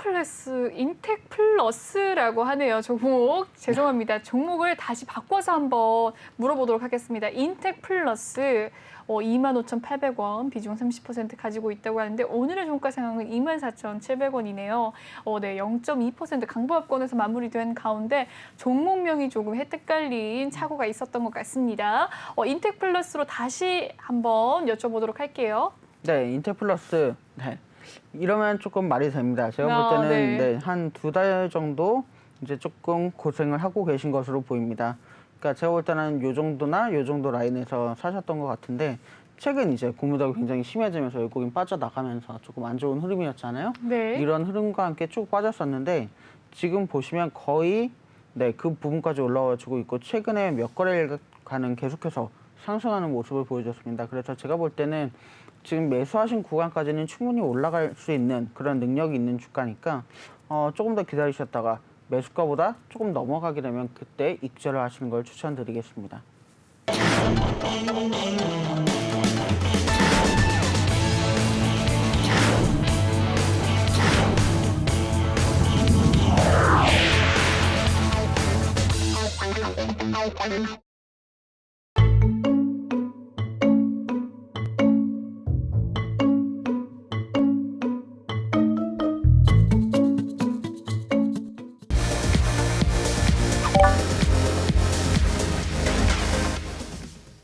인텍플러스, 인텍 플러스라고 하네요. 종목 죄송합니다. 종목을 다시 바꿔서 한번 물어보도록 하겠습니다. 인텍 플러스 어, 25,800원 비중 30% 가지고 있다고 하는데 오늘의 종가 상황은 24,700원이네요. 어, 네, 0.2% 강보합권에서 마무리된 가운데 종목명이 조금 헷갈린 착오가 있었던 것 같습니다. 어, 인텍 플러스로 다시 한번 여쭤보도록 할게요. 네, 인텔 플러스. 네. 이러면 조금 말이 됩니다. 제가 아, 볼 때는 네. 네, 한 두 달 정도 이제 조금 고생을 하고 계신 것으로 보입니다. 그러니까 제가 볼 때는 요 정도나 요 정도 라인에서 사셨던 것 같은데 최근 이제 고무덕이 굉장히 심해지면서 외국인 빠져나가면서 조금 안 좋은 흐름이었잖아요. 네. 이런 흐름과 함께 쭉 빠졌었는데 지금 보시면 거의 네, 그 부분까지 올라와주고 있고 최근에 몇 거래일간은 계속해서 상승하는 모습을 보여줬습니다. 그래서 제가 볼 때는 지금 매수하신 구간까지는 충분히 올라갈 수 있는 그런 능력이 있는 주가니까 어, 조금 더 기다리셨다가 매수가보다 조금 넘어가게 되면 그때 익절을 하시는 걸 추천드리겠습니다.